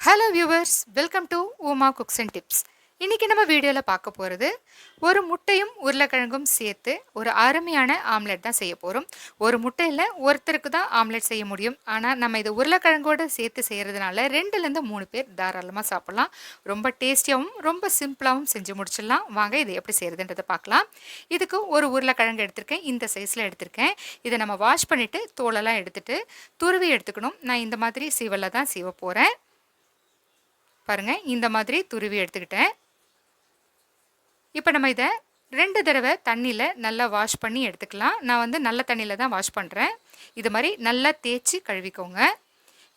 Hello viewers welcome to Uma cooks and tips இன்றைக்கி நம்ம வீடியோவில் பார்க்க போகிறது ஒரு முட்டையும் உருளைக்கிழங்கும் சேர்த்து ஒரு அருமையான ஆம்லெட் தான் செய்ய போகிறோம் ஒரு முட்டையில் ஒருத்தருக்கு தான் ஆம்லெட் செய்ய முடியும். ஆனால் நம்ம இதை உருளைக்கிழங்கோடு சேர்த்து செய்கிறதுனால ரெண்டுலேருந்து மூணு பேர் தாராளமாக சாப்பிட்லாம். ரொம்ப டேஸ்டியாகவும் ரொம்ப சிம்பிளாகவும் செஞ்சு முடிச்சிடலாம். வாங்க இதை எப்படி செய்கிறதுன்றதை பார்க்கலாம். இதுக்கு ஒரு உருளைக்கிழங்கு எடுத்திருக்கேன். இந்த சைஸில் எடுத்திருக்கேன். இதை நம்ம வாஷ் பண்ணிவிட்டு தோலெல்லாம் எடுத்துட்டு துருவி எடுத்துக்கணும். நான் இந்த மாதிரி சீவலில் தான் சீவ போகிறேன் பாருங்கள் இந்த மாதிரி துருவி எடுத்துக்கிட்டேன். இப்போ நம்ம இதை ரெண்டு தடவை தண்ணியில் நல்லா வாஷ் பண்ணி எடுத்துக்கலாம். நான் வந்து நல்ல தண்ணியில் தான் வாஷ் பண்ணுறேன் இது மாதிரி நல்லா தேய்ச்சி கழுவிக்கோங்க.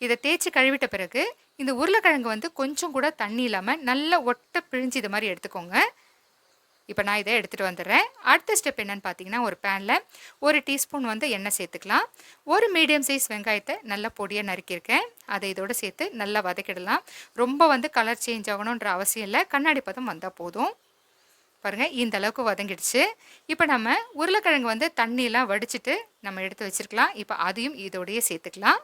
இதை தேய்ச்சி கழுவிட்ட பிறகு இந்த உருளைக்கிழங்கு வந்து கொஞ்சம் கூட தண்ணி இல்லாமல் நல்லா ஒட்டை பிழிஞ்சு இது மாதிரி எடுத்துக்கோங்க. இப்போ நான் இதை எடுத்துகிட்டு வந்துடுறேன். அடுத்த ஸ்டெப் என்னென்னு பார்த்தீங்கன்னா ஒரு பேனில் ஒரு டீஸ்பூன் வந்து எண்ணெய் சேர்த்துக்கலாம். ஒரு மீடியம் சைஸ் வெங்காயத்தை நல்லா பொடியாக நறுக்கியிருக்கேன். அதை இதோடு சேர்த்து நல்லா வதக்கிடலாம். ரொம்ப வந்து கலர் சேஞ்ச் ஆகணுன்ற அவசியம் இல்லை. கண்ணாடி பதம் வந்தால் போதும். பாருங்கள் இந்த அளவுக்கு வதங்கிடுச்சு. இப்போ நம்ம உருளைக்கிழங்கு வந்து தண்ணியெலாம் வடிச்சிட்டு நம்ம எடுத்து வச்சுருக்கலாம். இப்போ அதையும் இதோடையே சேர்த்துக்கலாம்.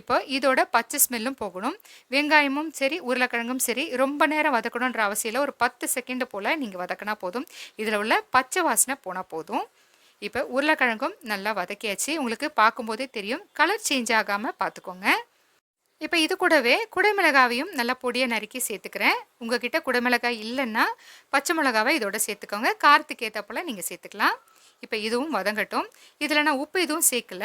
இப்போ இதோட பச்சை ஸ்மெல்லும் போகணும். வெங்காயமும் சரி உருளைக்கிழங்கும் சரி ரொம்ப நேரம் வதக்கணுன்ற அவசியம் இல்லை. ஒரு பத்து செகண்டு போல் நீங்கள் வதக்கினா போதும். இதில் உள்ள பச்சை வாசனை போனால் போதும். இப்போ உருளைக்கிழங்கும் நல்லா வதக்கியாச்சு. உங்களுக்கு பார்க்கும்போதே தெரியும். கலர் சேஞ்ச் ஆகாமல் பார்த்துக்கோங்க. இப்போ இது கூடவே குடைமிளகாவையும் நல்லா பொடியை நறுக்கி சேர்த்துக்கிறேன். உங்ககிட்ட குடைமிளகாய் இல்லைன்னா பச்சை மிளகாவை இதோட சேர்த்துக்கோங்க. காரத்துக்கு ஏற்றப்போல் நீங்கள் சேர்த்துக்கலாம். இப்போ இதுவும் வதங்கட்டும். இதில் நான் உப்பு எதுவும் சேர்க்கல.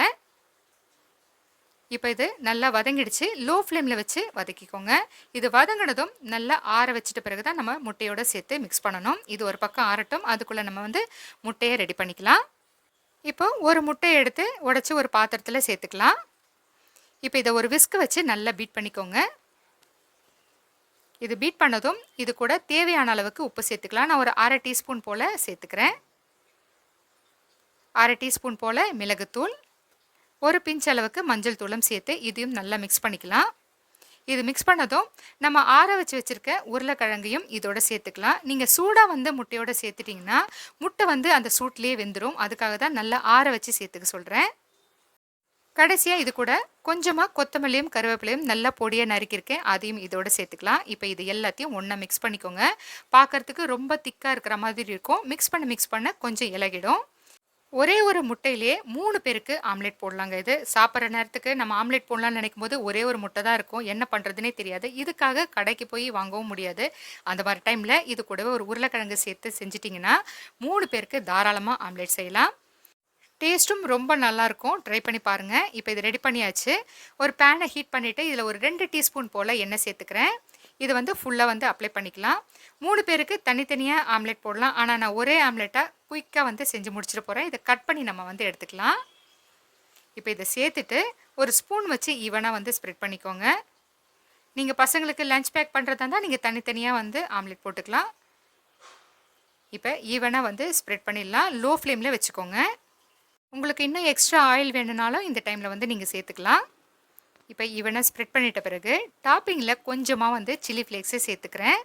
இப்போ இது நல்லா வதங்கிடுச்சு. லோ ஃப்ளேமில் வச்சு வதக்கிக்கோங்க. இது வதங்கினதும் நல்லா ஆற வச்சுட்ட பிறகு தான் நம்ம முட்டையோடு சேர்த்து மிக்ஸ் பண்ணணும். இது ஒரு பக்கம் ஆறட்டும். அதுக்குள்ளே நம்ம வந்து முட்டையை ரெடி பண்ணிக்கலாம். இப்போ ஒரு முட்டையை எடுத்து உடச்சி ஒரு பாத்திரத்தில் சேர்த்துக்கலாம். இப்போ இதை ஒரு விஸ்க்கு வச்சு நல்லா பீட் பண்ணிக்கோங்க. இது பீட் பண்ணதும் இது கூட தேவையான அளவுக்கு உப்பு சேர்த்துக்கலாம். நான் ஒரு அரை டீஸ்பூன் போல் சேர்த்துக்கிறேன். அரை டீஸ்பூன் போல் மிளகுத்தூள். ஒரு பிஞ்ச் அளவுக்கு மஞ்சள் தூளம் சேர்த்து இதையும் நல்லா மிக்ஸ் பண்ணிக்கலாம். இது மிக்ஸ் பண்ணதும் நம்ம ஆற வச்சு வச்சுருக்க உருளைக்கிழங்கையும் இதோட சேர்த்துக்கலாம். நீங்கள் சூடாக வந்து முட்டையோட சேர்த்துட்டிங்கன்னா முட்டை வந்து அந்த சூட்லேயே வெந்துடும் அதுக்காக தான் நல்லா ஆற வச்சு சேர்த்துக்க சொல்கிறேன் கடைசியாக இது கூட கொஞ்சமாக கொத்தமல்லியும் கருவேப்பிலையும் நல்லா பொடியாக நறுக்கியிருக்கேன். அதையும் இதோட சேர்த்துக்கலாம். இப்போ இது எல்லாத்தையும் ஒன்றா மிக்ஸ் பண்ணிக்கோங்க. பார்க்குறதுக்கு ரொம்ப திக்காக இருக்கிற மாதிரி இருக்கும். மிக்ஸ் பண்ண மிக்ஸ் பண்ண கொஞ்சம் இலகிடும். ஒரே ஒரு முட்டையிலேயே மூணு பேருக்கு ஆம்லேட் போடலாங்க. இது சாப்பிட்ற நேரத்துக்கு நம்ம ஆம்லேட் போடலாம்னு நினைக்கும் போது ஒரே ஒரு முட்டை தான் இருக்கும். என்ன பண்ணுறதுனே தெரியாது. இதுக்காக கடைக்கு போய் வாங்கவும் முடியாது. அந்த மாதிரி டைமில் இது கூடவே ஒரு உருளைக்கிழங்கு சேர்த்து செஞ்சிட்டிங்கன்னா மூணு பேருக்கு தாராளமாக ஆம்லேட் செய்யலாம். டேஸ்ட்டும் ரொம்ப நல்லாயிருக்கும் ட்ரை பண்ணி பாருங்கள் இப்போ இது ரெடி பண்ணியாச்சு. ஒரு பேனை ஹீட் பண்ணிவிட்டு இதில் ஒரு ரெண்டு டீஸ்பூன் போல் எண்ணெய் சேர்த்துக்கிறேன். இது வந்து ஃபுல்லாக வந்து அப்ளை பண்ணிக்கலாம். மூணு பேருக்கு தனித்தனியாக ஆம்லெட் போடலாம். ஆனால் நான் ஒரே ஆம்லேட்டாக குயிக்காக வந்து செஞ்சு முடிச்சிட்டு போகிறேன் இதை கட் பண்ணி நம்ம வந்து எடுத்துக்கலாம். இப்போ இதை சேர்த்துட்டு ஒரு ஸ்பூன் வச்சு ஈவனாக வந்து ஸ்ப்ரெட் பண்ணிக்கோங்க. நீங்கள் பசங்களுக்கு லஞ்ச் பேக் பண்ணுறதா இருந்தால் நீங்கள் தனித்தனியாக வந்து ஆம்லெட் போட்டுக்கலாம். இப்போ ஈவனாக வந்து ஸ்ப்ரெட் பண்ணிடலாம். லோ ஃப்ளேமில் வச்சுக்கோங்க. உங்களுக்கு இன்னும் எக்ஸ்ட்ரா ஆயில் வேணும்னாலும் இந்த டைமில் வந்து நீங்கள் சேர்த்துக்கலாம். இப்போ ஈவனாக ஸ்ப்ரெட் பண்ணிட்ட பிறகு டாப்பிங்கில் கொஞ்சமாக வந்து சில்லி ஃப்ளேக்ஸை சேர்த்துக்கிறேன்.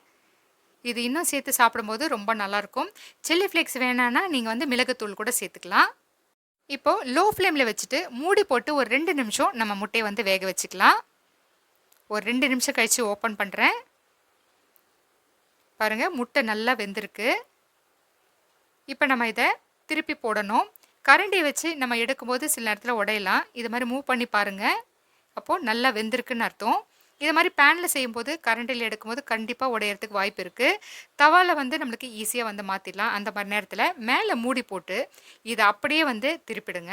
இது இன்னும் சேர்த்து சாப்பிடும்போது ரொம்ப நல்லாயிருக்கும். சில்லி ஃப்ளேக்ஸ் வேணான்னா நீங்கள் வந்து மிளகுத்தூள் கூட சேர்த்துக்கலாம். இப்போது லோ ஃப்ளேமில் வச்சுட்டு மூடி போட்டு ஒரு ரெண்டு நிமிஷம் நம்ம முட்டையை வந்து வேக வச்சுக்கலாம். ஒரு ரெண்டு நிமிஷம் கழித்து ஓப்பன் பண்ணுறேன் பாருங்கள் முட்டை நல்லா வெந்திருக்கு. இப்போ நம்ம இதை திருப்பி போடணும். கரண்டியை வச்சு நம்ம எடுக்கும்போது சில நேரத்தில் உடையலாம். இது மாதிரி மூவ் பண்ணி பாருங்கள் அப்போது நல்லா வெந்திருக்குன்னு அர்த்தம். இது மாதிரி பேனில் செய்யும்போது கரண்டில் எடுக்கும்போது கண்டிப்பாக உடையறதுக்கு வாய்ப்பு இருக்குது தவாவில் வந்து நம்மளுக்கு ஈஸியாக வந்து மாற்றிடலாம் அந்த மாதிரி நேரத்தில் மேலே மூடி போட்டு இதை அப்படியே வந்து திருப்பிடுங்க.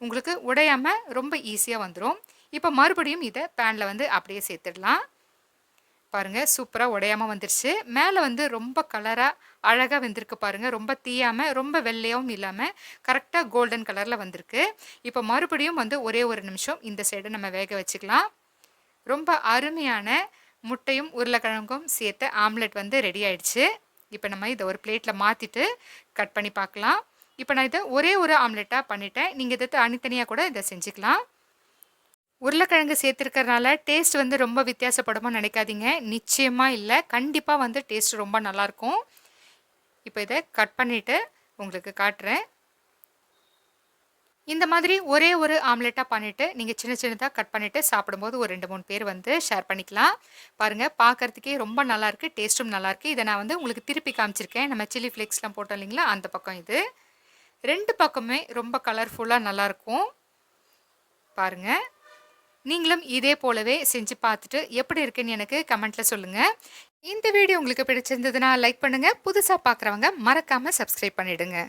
உங்களுக்கு உடையாமல் ரொம்ப ஈஸியாக வந்துடும் இப்போ மறுபடியும் இதை பேனில் வந்து அப்படியே சேர்த்துடலாம். பாருங்கள் சூப்பராக உடையாமல் வந்துருச்சு. மேலே வந்து ரொம்ப கலராக அழகாக வந்திருக்கு பாருங்கள் ரொம்ப தீயாமல் ரொம்ப வெள்ளையாகவும் இல்லாமல் கரெக்டாக கோல்டன் கலரில் வந்திருக்கு. இப்போ மறுபடியும் வந்து ஒரே ஒரு நிமிஷம் இந்த சைடை நம்ம வேக வச்சுக்கலாம். ரொம்ப அருமையான முட்டையும் உருளைக்கிழங்கும் சேர்த்து ஆம்லெட் வந்து ரெடி ஆயிடுச்சு. இப்போ நம்ம இதை ஒரு பிளேட்டில் மாற்றிட்டு கட் பண்ணி பார்க்கலாம். இப்போ நான் இதை ஒரே ஒரு ஆம்லெட்டாக பண்ணிட்டேன். நீங்கள் இதை தனித்தனியாக கூட இதை செஞ்சுக்கலாம். உருளைக்கிழங்கு சேர்த்துருக்கறனால டேஸ்ட் வந்து ரொம்ப வித்தியாசப்படுமோ நினைக்காதீங்க. நிச்சயமாக இல்லை. கண்டிப்பாக வந்து டேஸ்ட் ரொம்ப நல்லாயிருக்கும் இப்போ இதை கட் பண்ணிவிட்டு உங்களுக்கு காட்டுறேன். இந்த மாதிரி ஒரே ஒரு ஆம்லெட்டாக பண்ணிவிட்டு நீங்கள் சின்ன சின்னதாக கட் பண்ணிவிட்டு சாப்பிடும்போது ஒரு ரெண்டு மூணு பேர் வந்து ஷேர் பண்ணிக்கலாம். பாருங்கள் பார்க்குறதுக்கே ரொம்ப நல்லாயிருக்கு டேஸ்ட்டும் நல்லாயிருக்கு இதை நான் வந்து உங்களுக்கு திருப்பி காமிச்சிருக்கேன். நம்ம சில்லி ஃப்ளேக்ஸ்லாம் போட்டோம் இல்லைங்களா அந்த பக்கம் இது. ரெண்டு பக்கமே ரொம்ப கலர்ஃபுல்லாக நல்லாயிருக்கும் பாருங்கள் நீங்களும் இதே போலவே செஞ்சு பார்த்துட்டு எப்படி இருக்குன்னு எனக்கு கமெண்ட்டில் சொல்லுங்கள் இந்த வீடியோ உங்களுக்கு பிடிச்சிருந்ததுன்னா லைக் பண்ணுங்கள் புதுசாக பார்க்குறவங்க மறக்காமல் சப்ஸ்கிரைப் பண்ணிவிடுங்க